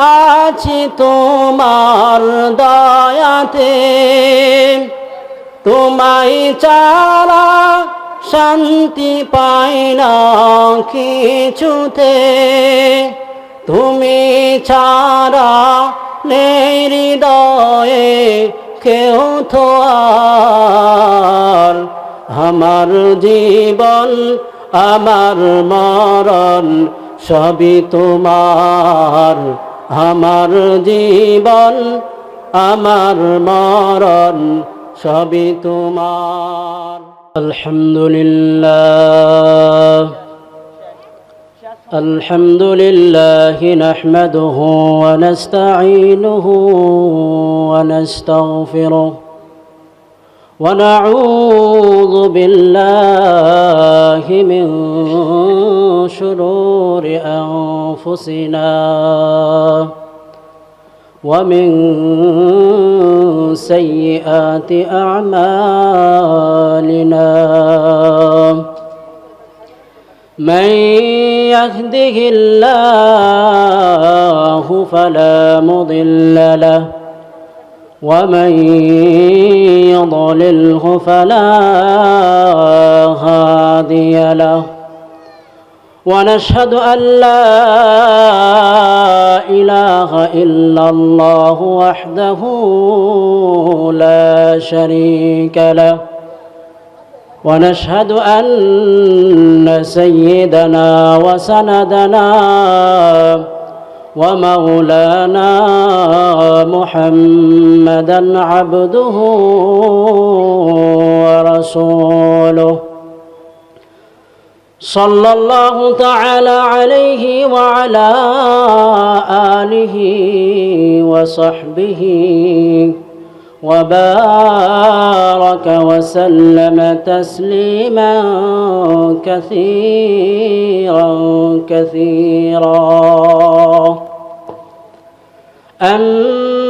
আছি তোমার দয়াতে। তোমায় চারা শান্তি পাই না কিছুতে। তুমি ছাড়া নেই হৃদয়ে কেউ তো আমার জীবন, আমার মরণ সবই তোমার। আমার জীবন আমার মরণ সবই তোমার আলহামদুলিল্লাহ الحمد لله نحمده ونستعينه ونستغفره ونعوذ بالله من شرور أنفسنا ومن سيئات أعمالنا. من يهده الله فلا مضل له ومن يضلله فلا هادي له ونشهد ان لا اله الا الله وحده لا شريك له ونشهد ان سيدنا وسندنا ومولانا محمدا عبده ورسوله. صلى الله تعالى عليه وعلى آله وصحبه وبارك وسلم تسليما كثيرا كثيرا.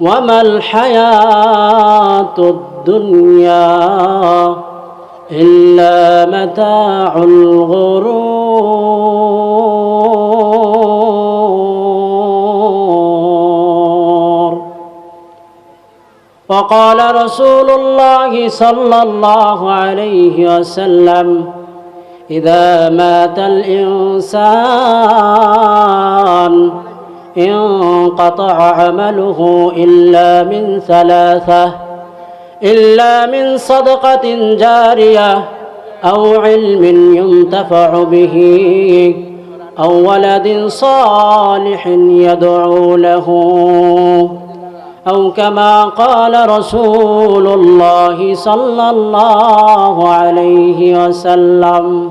وما الحياة الدنيا إلا متاع الغرور. وقال رسول الله صلى الله عليه وسلم إذا مات الإنسان انقطع عمله إلا من ثلاثة إلا من صدقة جارية أو علم ينتفع به أو ولد صالح يدعو له أو كما قال رسول الله صلى الله عليه وسلم.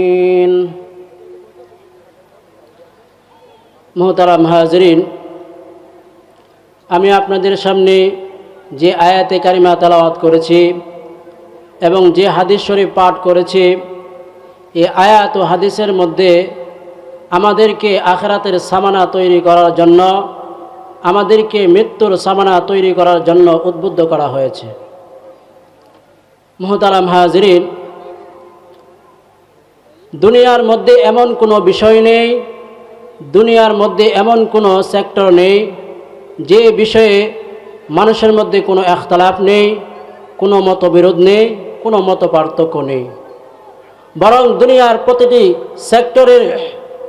মোহতারাম হাজরিন, আমি আপনাদের সামনে যে আয়াতে কারিমা তালাওয়াত করেছি এবং যে হাদিস শরীফ পাঠ করেছি এই আয়াত ও হাদিসের মধ্যে আমাদেরকে আখরাতের সামানা তৈরি করার জন্য, আমাদেরকে মৃত্যুর সামানা তৈরি করার জন্য উদ্বুদ্ধ করা হয়েছে। মোহতারাম হাজরিন, দুনিয়ার মধ্যে এমন কোনো বিষয় নেই দুনিয়ার মধ্যে এমন কোনো সেক্টর নেই যে বিষয়ে মানুষের মধ্যে কোনো একতলাপ নেই, কোনো মতবিরোধ নেই, কোনো মত পার্থক্য নেই। বরং দুনিয়ার প্রতিটি সেক্টরের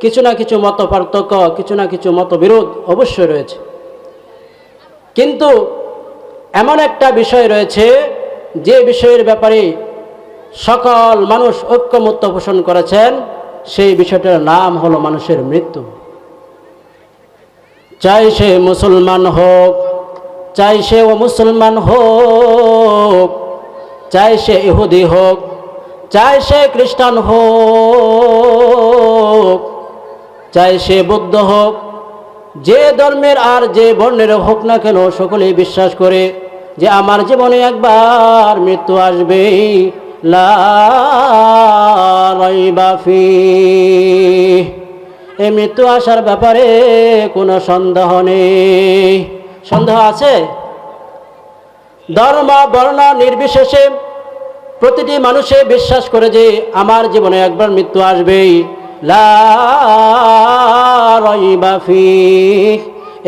কিছু না কিছু মত পার্থক্য কিছু না কিছু মতবিরোধ অবশ্যই রয়েছে। কিন্তু এমন একটা বিষয় রয়েছে যে বিষয়ের ব্যাপারে সকল মানুষ ঐক্যমত্য পোষণ করেছেন, সেই বিষয়টার নাম হলো মানুষের মৃত্যু। চাই সে মুসলমান হোক, চাই সে ও মুসলমান হোক, চাই সে ইহুদি হোক, চাই সে খ্রিস্টান হোক, চাই সে বৌদ্ধ হোক, যে ধর্মের আর যে বর্ণের হোক না কেন সকলেই বিশ্বাস করে যে আমার জীবনে একবার মৃত্যু আসবেই লাফি এই মৃত্যু আসার ব্যাপারে কোনো সন্দেহ নেই। সন্দেহ আছে? ধর্ম, বর্ণ নির্বিশেষে প্রতিটি মানুষে বিশ্বাস করে যে আমার জীবনে একবার মৃত্যু আসবেই। লাফি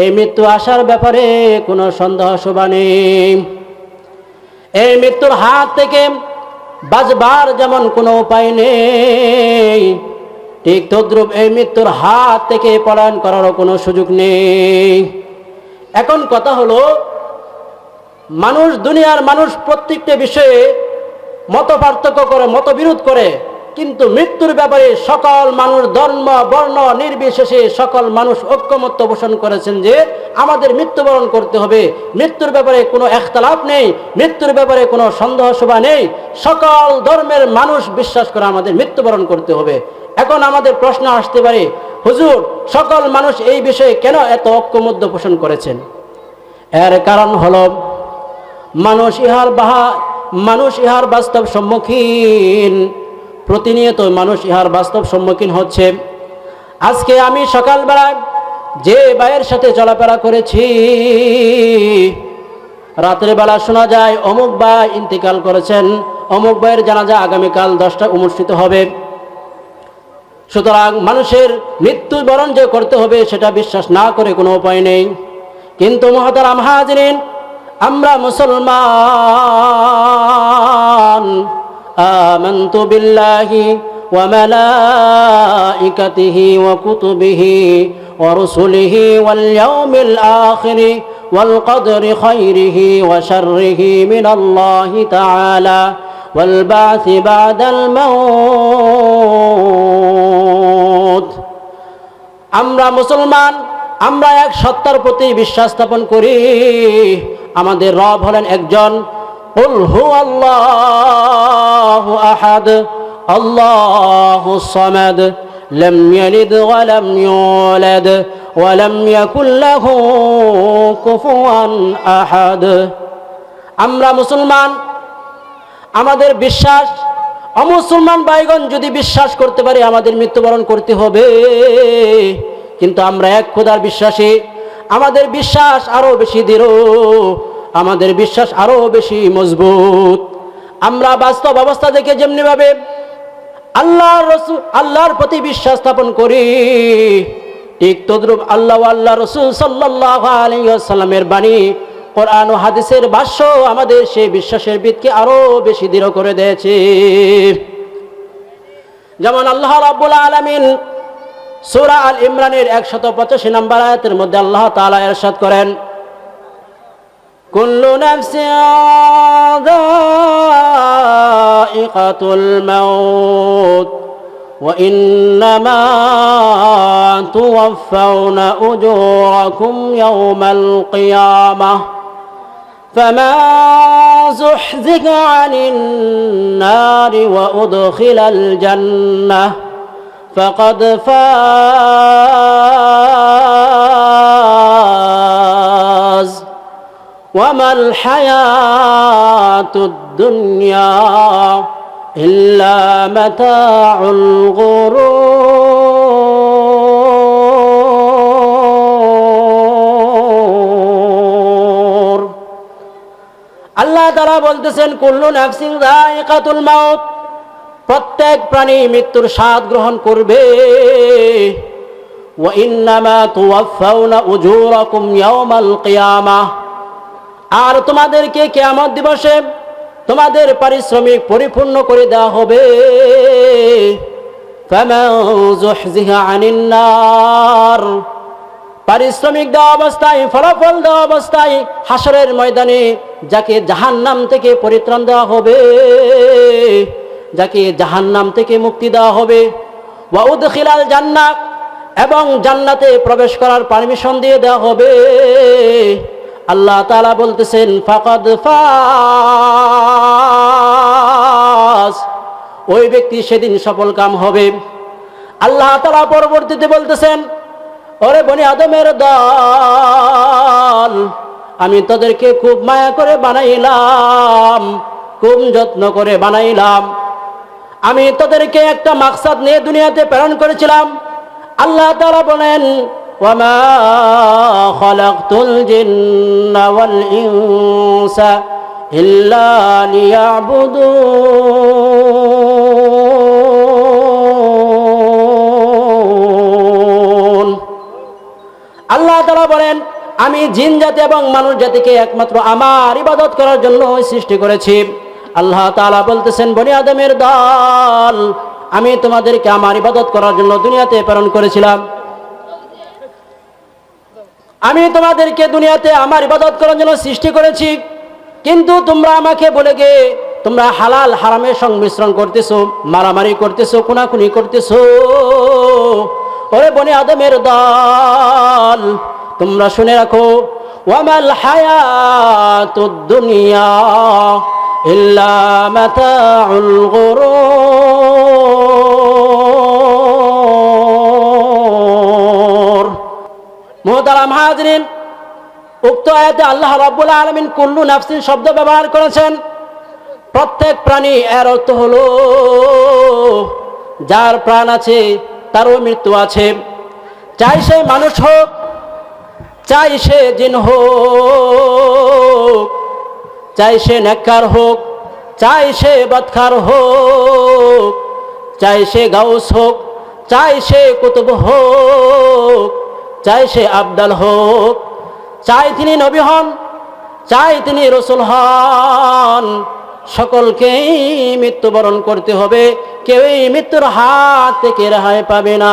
এই মৃত্যু আসার ব্যাপারে কোনো সন্দেহ শোভা নেই। এই মৃত্যুর হাত থেকে বাজবার যেমন কোনো উপায় নেই। ঠিক তদ্রুপ এই মৃত্যুর হাত থেকে পলায়ন করারও কোনো সুযোগ নেই। এখন কথা হলো, মানুষ দুনিয়ার মানুষ প্রত্যেকটা বিষয়ে মত পার্থক্য করে মতবিরোধ করে, কিন্তু মৃত্যুর ব্যাপারে সকল মানুষ ধর্ম, বর্ণ, নির্বিশেষে সকল মানুষ ঐক্যমত্য পোষণ করেছেন যে আমাদের মৃত্যুবরণ করতে হবে। মৃত্যুর ব্যাপারে কোনো একতলাপ নেই, মৃত্যুর ব্যাপারে কোনো সন্দেহ শোভা নেই। সকল ধর্মের মানুষ বিশ্বাস করে আমাদের মৃত্যুবরণ করতে হবে। এখন আমাদের প্রশ্ন আসতে পারে, হুজুর, সকল মানুষ এই বিষয়ে কেন এত ঐক্যমত্য পোষণ করেছেন? এর কারণ হল, মানুষ ইহার বাহা, মানুষ ইহার বাস্তব সম্মুখীন। প্রতিনিয়ত মানুষ ইহার বাস্তব সম্মুখীন হচ্ছে। আজকে আমি সকালবেলায় যে ভাইয়ের সাথে চলাফেরা করেছি, রাতের বেলা শোনা যায় অমুক ভাই ইন্তিকাল করেছেন, অমুক ভাইয়ের জানাজা আগামীকাল দশটা অনুষ্ঠিত হবে। সুতরাং মানুষের মৃত্যুবরণ যে করতে হবে সেটা বিশ্বাস না করে কোনো উপায় নেই কিন্তু মহাতারাম হাজরিন আমরা মুসলমান آمنت بالله وملائكته وكتبه ورسله واليوم الآخر والقدر خيره وشره من الله تعالى والبعث بعد الموت আমরা মুসলমান আমরা এক সত্তার প্রতি বিশ্বাস স্থাপন করি আমাদের রব হলেন একজন قل هو الله أحد الله الصمد لم يلد ولم يولد ولم يكن له كفوا أحد আমরা মুসলমান আমাদের বিশ্বাস, অমুসলমান বাইগণ যদি বিশ্বাস করতে পারি আমাদের মৃত্যুবরণ করতে হবে। কিন্তু আমরা এক খোদার বিশ্বাসী, আমাদের বিশ্বাস আরও বেশি দৃঢ়, আমাদের বিশ্বাস আরও বেশি মজবুত। আমরা বাস্তব অবস্থা দেখে যেমনিভাবে আল্লাহ রসুল, আল্লাহর প্রতি বিশ্বাস স্থাপন করি, ঠিক তদ্রুপ আল্লাহ আল্লাহ রসুল সাল্লাহ আলিয়াল্লামের বাণী কোরআন ও হাদিসের ভাষ্য আমাদের সেই বিশ্বাসের ভিতকে আরো বেশি দৃঢ় করে দিয়েছে যেমন আল্লাহ রাব্বুল আলমিন সুরা আল ইমরানের একশত পঁচাশি নম্বর আয়াতের মধ্যে আল্লাহ তালা এরশাদ করেন كل نفس ذائقة الموت وإنما توفون أجوركم يوم القيامة فما زحزح عن النار وأدخل الجنة فقد فاز وما الحياة الدنيا إلا متاع الغرور আল্লাহ তারা বলতেছেন কুল্লু নাফসিং রায়কাতুল মাউত প্রত্যেক প্রাণী মৃত্যুর স্বাদ গ্রহণ করবে وإنما توفون أجوركم يوم القيامة আর তোমাদেরকে কেয়ামত দিবসে তোমাদের পারিশ্রমিক পরিপূর্ণ করে দেওয়া হবে فمن زحزح عن النار পারিশ্রমিক দেওয়া অবস্থায়, ফলাফল দেওয়া অবস্থায় হাসরের ময়দানে যাকে জাহান্নাম থেকে পরিত্রাণ দেওয়া হবে, যাকে জাহান্নাম থেকে মুক্তি দেওয়া হবে ওয়াউদ খিলাল জান্নাত এবং জান্নাতে প্রবেশ করার পারমিশন দিয়ে দেওয়া হবে। আল্লাহ তালা বলতেছেন, ফাকাদ ফাস ওই ব্যক্তি সেদিন সফল কাম হবে। আল্লাহ তালা পরবর্তীতে বলতেছেন ওরে বনি আদমের দল আমি তোদেরকে খুব মায়া করে বানাইলাম খুব যত্ন করে বানাইলাম আমি তোদেরকে একটা মাকসাদ নিয়ে দুনিয়াতে প্রেরণ করেছিলাম আল্লাহ তারা বলেন وما خلقت الجن والإنس إلا ليعبدون আল্লাহ বলেন, আমি জিন জাতি এবং মানুষ জাতিকে একমাত্র আমার ইবাদত করার জন্য সৃষ্টি করেছি। আল্লাহ তালা বলতেছেন, বনি আদমের দল, আমি তোমাদেরকে আমার ইবাদত করার জন্য দুনিয়াতে প্রেরণ করেছিলাম। আমি তোমাদেরকে দুনিয়াতে আমার ইবাদত করার জন্য সৃষ্টি করেছি, কিন্তু তোমরা আমাকে বলে গে, তোমরা হালাল হারামের সংমিশ্রণ করতেছো, মারামারি করতেছো কোনাকুনি করতেছো। ওরে বনে আদমের দল তোমরা শুনে রাখো, ওয়ামাল হায়াতুদ দুনিয়া ইল্লা মাতাউল মোহতারাম হাজরিন, উক্ত আয়াতে আল্লাহ রাব্বুল আলামিন কুল্লু নাফসিন শব্দ ব্যবহার করেছেন। প্রত্যেক প্রাণী এর অর্থ হলো, যার প্রাণ আছে তারও মৃত্যু আছে। চাই সে মানুষ হোক চাই সে জিন হোক, চাই সে নেককার হোক, চাই সে বৎকার হোক, চাই সে গাউস হোক, চাই সে কুতুব হোক, চাই সে আবদাল হোক, চাই তিনি নবী হন, চাই তিনি রসুল হন। সকলকেই মৃত্যুবরণ করতে হবে, কেউই মৃত্যুর হাত থেকে রেহাই পাবে না।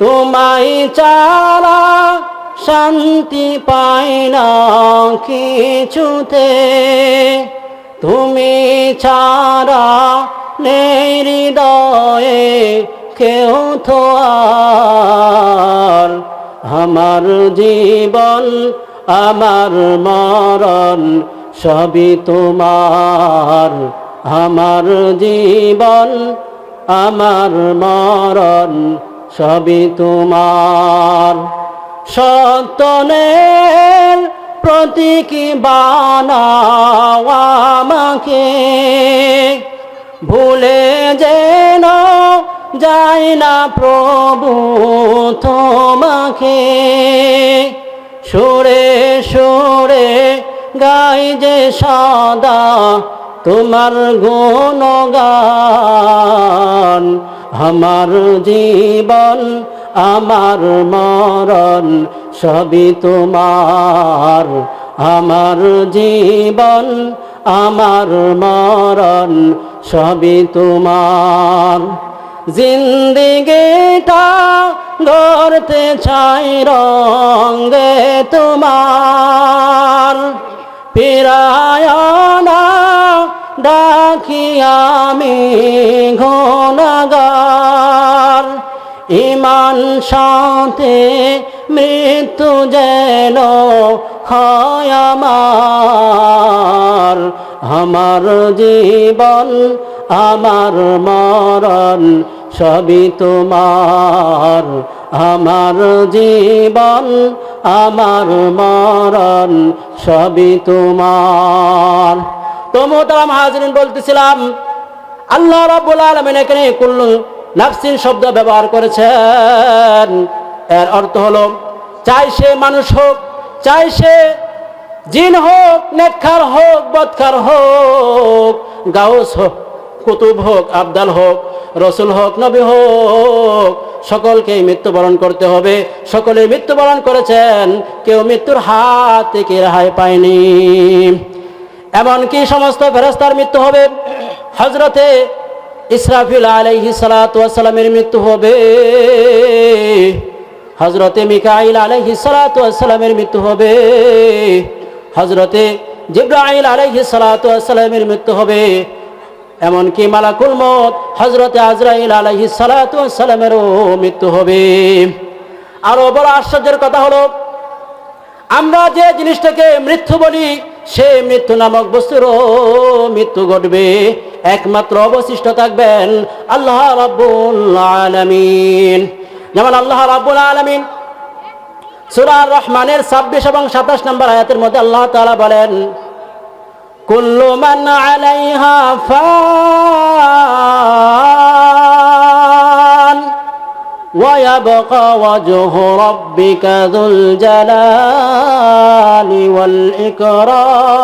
তোমায় চারা শান্তি পাই না কিছুতে। তুমি ছাড়া নেই হৃদয়ে কেউ তো আমার জীবন, আমার মরণ সবই তোমার। আমার জীবন, আমার মরণ সবই তোমার। সত্যনের প্রতীকী বানাও আমাকে। ভুলে যেন যাই না প্রভু তোমাকে। সুরে সুরে গাই যে সদা তোমার গুণগান। আমার জীবন, আমার মরণ, সবই তোমার। আমার জীবন, আমার মরণ, সবই তোমার। জিন্দিগিটা গড়তে চাই রঙ্গে তোমার। ডাকি আমি ঘনাগার ইমান সাথে মৃত্যু যেন হয় আমার। আমার জীবন, আমার মরণ সবই তোমার। আমার জীবন, আমার মরণ সবই তোমার। তো মোহতারাম হাজরিন বলতেছিলাম, আল্লাহ রাব্বুল আলামিন এখানে কুল্লু নাফসিন শব্দ ব্যবহার করেছেন। এর অর্থ হলো, চাই সে মানুষ হোক, চাই সে জিন হোক নেকখার হোক বদখার হোক, গাউস হোক, কুতুব হোক, আবদাল হোক, রসুল হোক, নবী হোক, সকলকেই মৃত্যুবরণ করতে হবে। সকলে মৃত্যুবরণ করেছেন, কেউ মৃত্যুর হাত থেকে রেহাই পায়নি। এমনকি সমস্ত ফেরস্তার মৃত্যু হবে। হজরতে ইসরাফিল আলাইহি সালামের মৃত্যু হবে। হজরতে মিকাইল আলাইহি সালামের মৃত্যু হবে। হজরতে জিব্রাইল আলাইহি সালামের মৃত্যু হবে। এমনকি মালাকুল মত হজরতে আজরাইল আলাইহি সালামেরও মৃত্যু হবে। আরও বড় আশ্চর্যের কথা হলো, আমরা যে জিনিসটাকে মৃত্যু বলি সে মৃত্যু নামক বস্তুরও মৃত্যু ঘটবে। একমাত্র অবশিষ্ট থাকবেন আল্লাহ রাব্বুল আলামিন। যেমন আল্লাহ রাব্বুল আলামিন সূরা রহমানের ছাব্বিশ এবং সাতাশ নম্বর আয়াতের মধ্যে আল্লাহ তালা বলেন, কুল্লু মান আলাইহা ফান ويبقى وجه ربك ذو الجلال والإكرام.